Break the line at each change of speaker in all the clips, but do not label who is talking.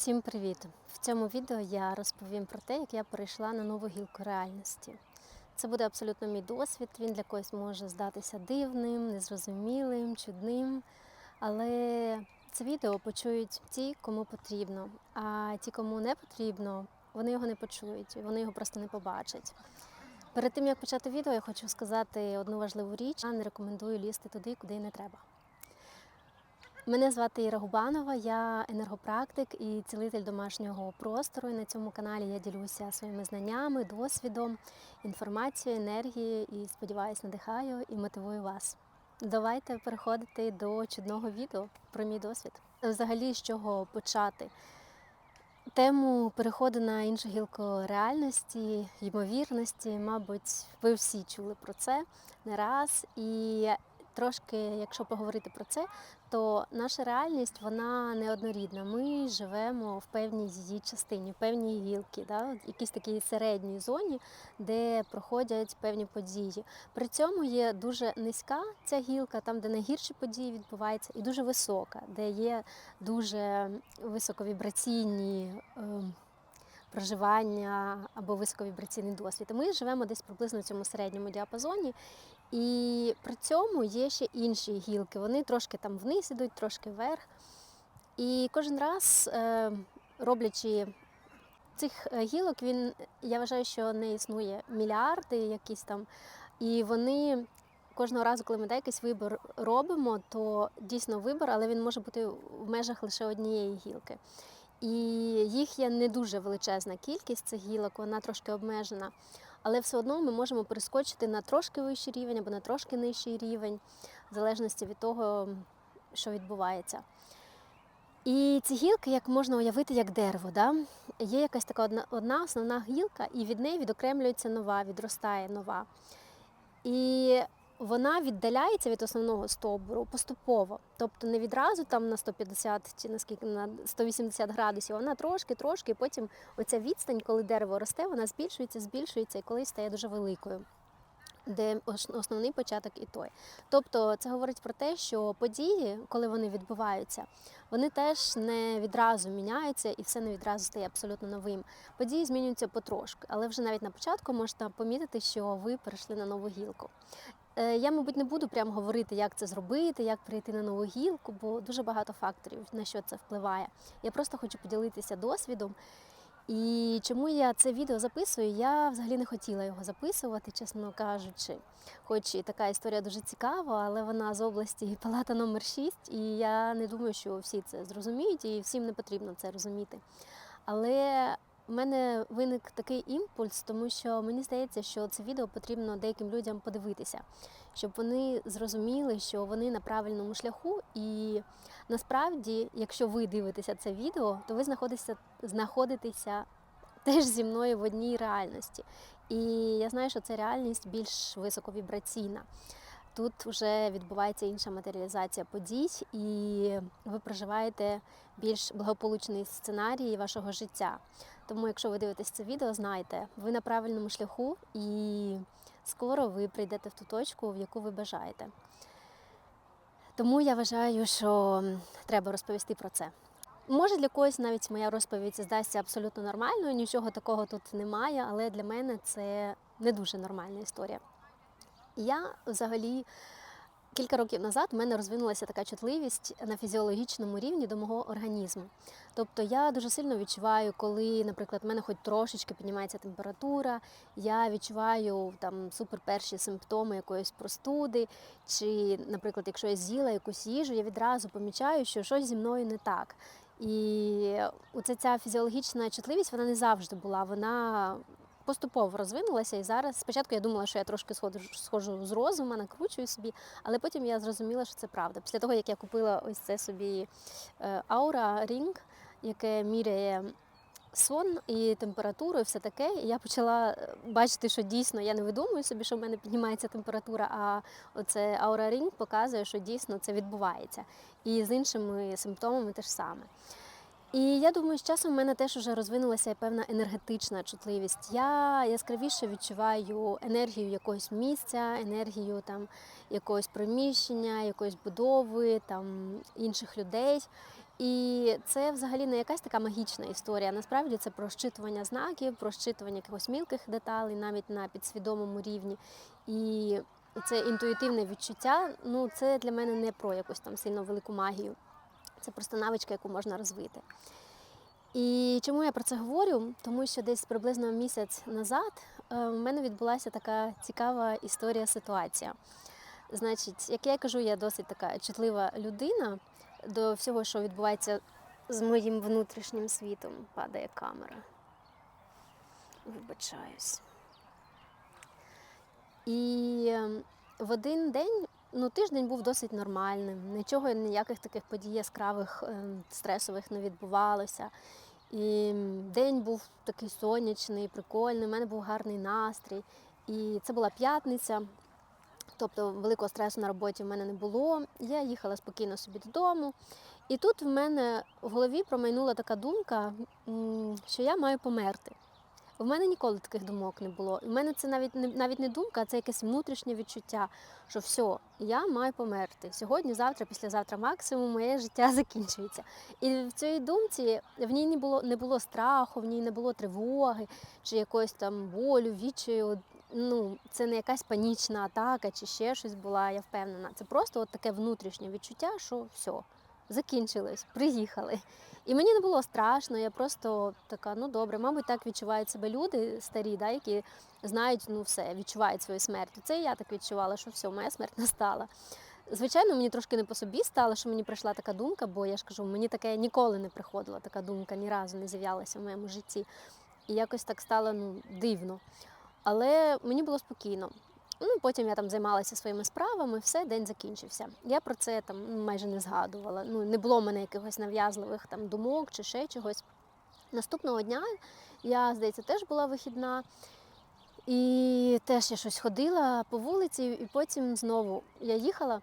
Всім привіт! В цьому відео я розповім про те, як я перейшла на нову гілку реальності. Це буде абсолютно мій досвід. Він для когось може здатися дивним, незрозумілим, чудним. Але це відео почують ті, кому потрібно. А ті, кому не потрібно, вони його не почують, вони його просто не побачать. Перед тим як почати відео, я хочу сказати одну важливу річ: я не рекомендую лізти туди, куди не треба. Мене звати Іра Губанова, я енергопрактик і цілитель домашнього простору. І на цьому каналі я ділюся своїми знаннями, досвідом, інформацією, енергією і сподіваюсь, надихаю і мотивую вас. Давайте переходити до чудного відео про мій досвід. Взагалі, з чого почати? Тему переходу на іншу гілку реальності, ймовірності, мабуть, ви всі чули про це не раз. І трошки, якщо поговорити про це, то наша реальність вона неоднорідна. Ми живемо в певній її частині, в певній гілки, да? в якійсь такій середній зоні, де проходять певні події. При цьому є дуже низька ця гілка, там, де найгірші події відбуваються, і дуже висока, де є дуже високовібраційні. Е Проживання або високовібраційний досвід. Ми живемо десь приблизно в цьому середньому діапазоні, і при цьому є ще інші гілки. Вони трошки там вниз ідуть, трошки вверх. І кожен раз, е, роблячи цих е, гілок, він я вважаю, що не існує мільярди якісь там. І вони кожного разу, коли ми якийсь вибір робимо, то дійсно вибір, але він може бути в межах лише однієї гілки. І їх є не дуже величезна кількість цих гілок, вона трошки обмежена. Але все одно ми можемо перескочити на трошки вищий рівень або на трошки нижчий рівень, в залежності від того, що відбувається. І ці гілки, як можна уявити, як дерево. Да? Є якась така одна, одна основна гілка, і від неї відокремлюється нова, відростає нова. І вона віддаляється від основного стовбуру поступово. Тобто не відразу там на 150 чи наскільки на 180 градусів, вона трошки-трошки, і потім оця відстань, коли дерево росте, вона збільшується, збільшується і колись стає дуже великою. Де основний початок і той. Тобто це говорить про те, що події, коли вони відбуваються, вони теж не відразу міняються і все не відразу стає абсолютно новим. Події змінюються потрошки, але вже навіть на початку можна помітити, що ви перейшли на нову гілку. Е, я, мабуть, не буду прямо говорити, як це зробити, як прийти на нову гілку, бо дуже багато факторів, на що це впливає. Я просто хочу поділитися досвідом. І чому я це відео записую, я взагалі не хотіла його записувати, чесно кажучи. Хоч і така історія дуже цікава, але вона з області палата номер 6 і я не думаю, що всі це зрозуміють, і всім не потрібно це розуміти. Але у мене виник такий імпульс, тому що мені здається, що це відео потрібно деяким людям подивитися, щоб вони зрозуміли, що вони на правильному шляху. І насправді, якщо ви дивитеся це відео, то ви знаходитеся, знаходитеся теж зі мною в одній реальності. І я знаю, що ця реальність більш високовібраційна. Тут вже відбувається інша матеріалізація подій, і ви проживаєте більш благополучний сценарій вашого життя. Тому, якщо ви дивитесь це відео, знайте, ви на правильному шляху і скоро ви прийдете в ту точку, в яку ви бажаєте. Тому я вважаю, що треба розповісти про це. Може, для когось навіть моя розповідь здасться абсолютно нормальною, нічого такого тут немає, але для мене це не дуже нормальна історія. Я взагалі кілька років назад в мене розвинулася така чутливість на фізіологічному рівні до мого організму. Тобто я дуже сильно відчуваю, коли, наприклад, в мене хоч трошечки піднімається температура, я відчуваю там супер перші симптоми якоїсь простуди, чи, наприклад, якщо я з'їла якусь їжу, я відразу помічаю, що щось зі мною не так. І оця ця фізіологічна чутливість вона не завжди була. Вона поступово розвинулася. І зараз спочатку я думала, що я трошки сходжу, схожу з розуму, накручую собі, але потім я зрозуміла, що це правда. Після того, як я купила ось це собі Aura Ring, яке міряє. Сон і температуру, і все таке. І я почала бачити, що дійсно я не видумую собі, що в мене піднімається температура, а оце Aura Ring показує, що дійсно це відбувається. І з іншими симптомами теж саме. І я думаю, з часом в мене теж вже розвинулася певна енергетична чутливість. Я яскравіше відчуваю енергію якогось місця, енергію там якогось приміщення, якоїсь будови, там інших людей. І це взагалі не якась така магічна історія. Насправді це про щитування знаків, про щитування якихось мілких деталей, навіть на підсвідомому рівні. І це інтуїтивне відчуття. Ну, це для мене не про якусь там сильно велику магію. Це просто навичка, яку можна розвити. І чому я про це говорю? Тому що десь приблизно місяць назад е, в мене відбулася така цікава історія, ситуація. Значить, як я кажу, я досить така чутлива людина до всього, що відбувається з моїм внутрішнім світом. Падає камера. Вибачаюсь. І ем, в один день, ну, тиждень був досить нормальним. Нічого, ніяких таких подій яскравих, ем, стресових не відбувалося. І день був такий сонячний, прикольний, у мене був гарний настрій. І це була п'ятниця, тобто великого стресу на роботі в мене не було. Я їхала спокійно собі додому. І тут в мене в голові промайнула така думка, що я маю померти. В мене ніколи таких думок не було. У мене це навіть не навіть не думка, а це якесь внутрішнє відчуття, що все, я маю померти. Сьогодні, завтра, післязавтра, максимум моє життя закінчується. І в цій думці в ній не було не було страху, в ній не було тривоги чи якоїсь там болю, відчаю. Ну, це не якась панічна атака чи ще щось була, я впевнена. Це просто от таке внутрішнє відчуття, що все, закінчилось, приїхали. І мені не було страшно, я просто така, ну добре, мабуть, так відчувають себе люди старі, да, які знають, ну все, відчувають свою смерть. Це я так відчувала, що все, моя смерть настала. Звичайно, мені трошки не по собі стало, що мені прийшла така думка, бо я ж кажу, мені таке ніколи не приходила така думка, ні разу не з'являлася в моєму житті. І якось так стало ну, дивно. Але мені було спокійно. Ну, потім я там займалася своїми справами, все, день закінчився. Я про це там майже не згадувала. Ну, не було в мене якихось нав'язливих там думок чи ще чогось. Наступного дня я, здається, теж була вихідна. І теж я щось ходила по вулиці, і потім знову я їхала.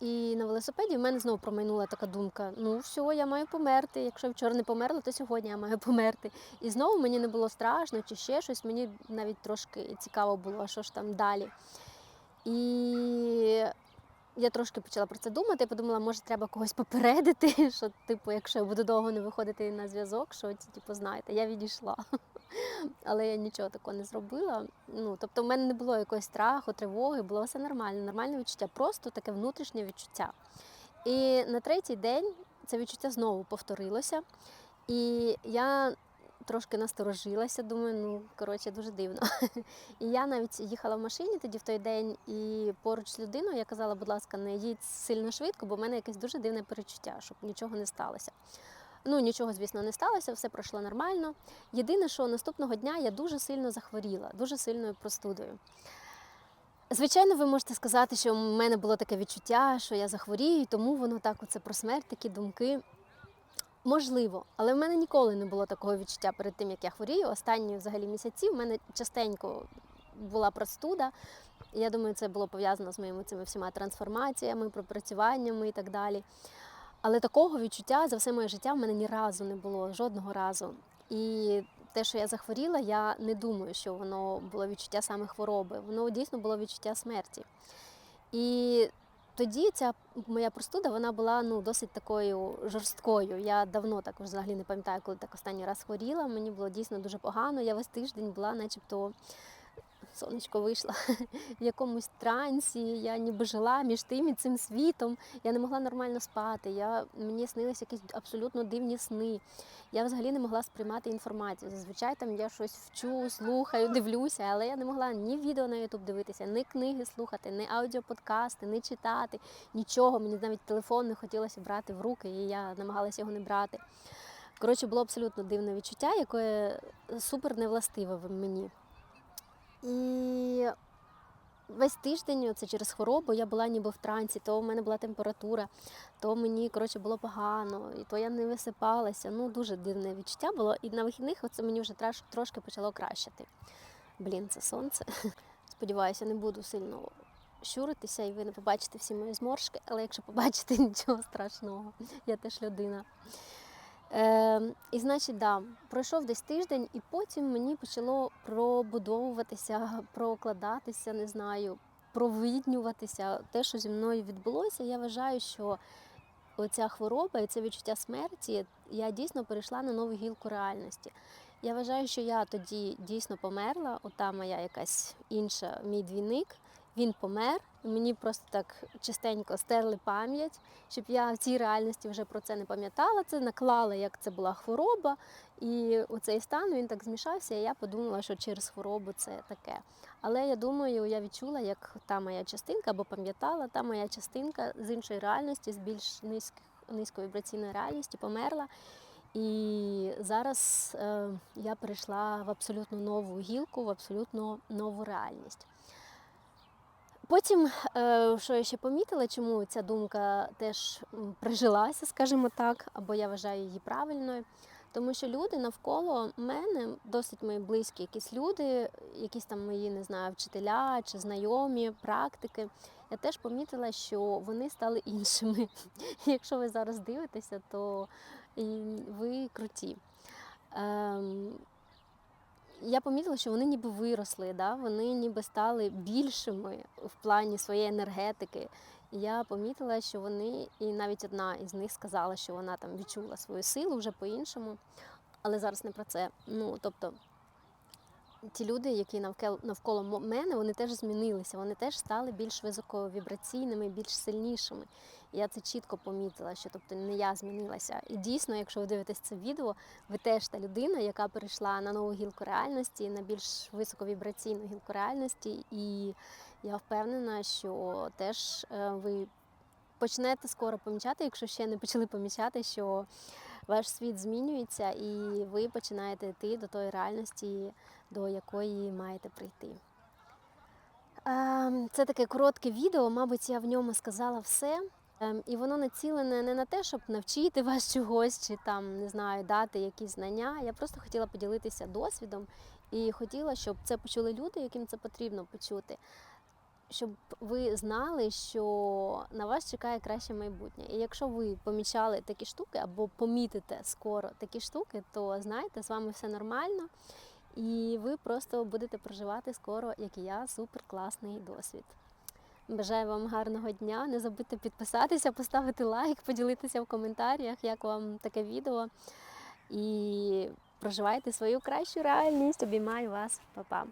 І на велосипеді в мене знову промайнула така думка: ну все, я маю померти. Якщо вчора не померла, то сьогодні я маю померти. І знову мені не було страшно чи ще щось. Мені навіть трошки цікаво було, що ж там далі. І я трошки почала про це думати. Я подумала, може, треба когось попередити, що, типу, якщо я буду довго не виходити на зв'язок, що типу, знаєте, я відійшла. Але я нічого такого не зробила. Ну, тобто, в мене не було якогось страху, тривоги, було все нормально, нормальне відчуття, просто таке внутрішнє відчуття. І на третій день це відчуття знову повторилося. І я трошки насторожилася, думаю, ну коротше, дуже дивно. І я навіть їхала в машині тоді в той день, і поруч з людиною я казала, будь ласка, не їдь сильно швидко, бо в мене якесь дуже дивне перечуття, щоб нічого не сталося. Ну, нічого, звісно, не сталося, все пройшло нормально. Єдине, що наступного дня я дуже сильно захворіла, дуже сильною простудою. Звичайно, ви можете сказати, що в мене було таке відчуття, що я захворію, тому воно так оце про смерть, такі думки. Можливо, але в мене ніколи не було такого відчуття перед тим, як я хворію. Останні взагалі місяці в мене частенько була простуда. Я думаю, це було пов'язано з моїми цими всіма трансформаціями, пропрацюваннями і так далі. Але такого відчуття за все моє життя в мене ні разу не було, жодного разу. І те, що я захворіла, я не думаю, що воно було відчуття саме хвороби. Воно дійсно було відчуття смерті. І тоді ця моя простуда вона була ну, досить такою жорсткою. Я давно так взагалі не пам'ятаю, коли так останній раз хворіла. Мені було дійсно дуже погано. Я весь тиждень була, начебто сонечко вийшла в якомусь трансі, я ніби жила між тим і цим світом. Я не могла нормально спати. Я, Мені снилися якісь абсолютно дивні сни. Я взагалі не могла сприймати інформацію. Зазвичай там я щось вчу, слухаю, дивлюся, але я не могла ні відео на Ютуб дивитися, ні книги слухати, ні аудіоподкасти, ні читати, нічого. Мені навіть телефон не хотілося брати в руки, і я намагалася його не брати. Коротше, було абсолютно дивне відчуття, яке супер невластиве мені. І весь тиждень, це через хворобу, я була ніби в трансі, то в мене була температура, то мені коротше, було погано, і то я не висипалася. Ну, дуже дивне відчуття було. І на вихідних це мені вже трошки почало кращити. Блін, це сонце. Сподіваюся, не буду сильно щуритися, і ви не побачите всі мої зморшки, але якщо побачите, нічого страшного, я теж людина. Е, І значить, да, пройшов десь тиждень, і потім мені почало пробудовуватися, прокладатися, не знаю, провиднюватися те, що зі мною відбулося. Я вважаю, що оця хвороба і це відчуття смерті, я дійсно перейшла на нову гілку реальності. Я вважаю, що я тоді дійсно померла. Ота моя якась інша, мій двійник. Він помер. Мені просто так частенько стерли пам'ять, щоб я в цій реальності вже про це не пам'ятала. Це наклала, як це була хвороба. І оцей стан він так змішався, і я подумала, що через хворобу це таке. Але я думаю, я відчула, як та моя частинка, або пам'ятала, та моя частинка з іншої реальності, з більш низьких, низьковібраційної реальності померла. І зараз е, я перейшла в абсолютно нову гілку, в абсолютно нову реальність. Потім, е, що я ще помітила, чому ця думка теж прижилася, скажімо так, або я вважаю її правильною. Тому що люди навколо мене, досить мої близькі якісь люди, якісь там мої, не знаю, вчителя чи знайомі, практики. Я теж помітила, що вони стали іншими. Якщо ви зараз дивитеся, то ви круті. Я помітила, що вони ніби виросли, да? вони ніби стали більшими в плані своєї енергетики. Я помітила, що вони, і навіть одна із них сказала, що вона там відчула свою силу вже по-іншому, але зараз не про це. Ну, тобто, ті люди, які навколо, навколо мене, вони теж змінилися, вони теж стали більш високовібраційними, більш сильнішими. Я це чітко помітила, що тобто не я змінилася. І дійсно, якщо ви дивитесь це відео, ви теж та людина, яка перейшла на нову гілку реальності, на більш високовібраційну гілку реальності. І я впевнена, що теж е, ви почнете скоро помічати, якщо ще не почали помічати, що ваш світ змінюється, і ви починаєте йти до тої реальності, до якої маєте прийти. Ем, Це таке коротке відео, мабуть, я в ньому сказала все. Ем, І воно націлене не на те, щоб навчити вас чогось чи там не знаю, дати якісь знання. Я просто хотіла поділитися досвідом і хотіла, щоб це почули люди, яким це потрібно почути. Щоб ви знали, що на вас чекає краще майбутнє. І якщо ви помічали такі штуки або помітите скоро такі штуки, то знайте, з вами все нормально, і ви просто будете проживати скоро, як і я, супер класний досвід. Бажаю вам гарного дня. Не забудьте підписатися, поставити лайк, поділитися в коментарях, як вам таке відео. І проживайте свою кращу реальність. Обіймаю вас, Па-па.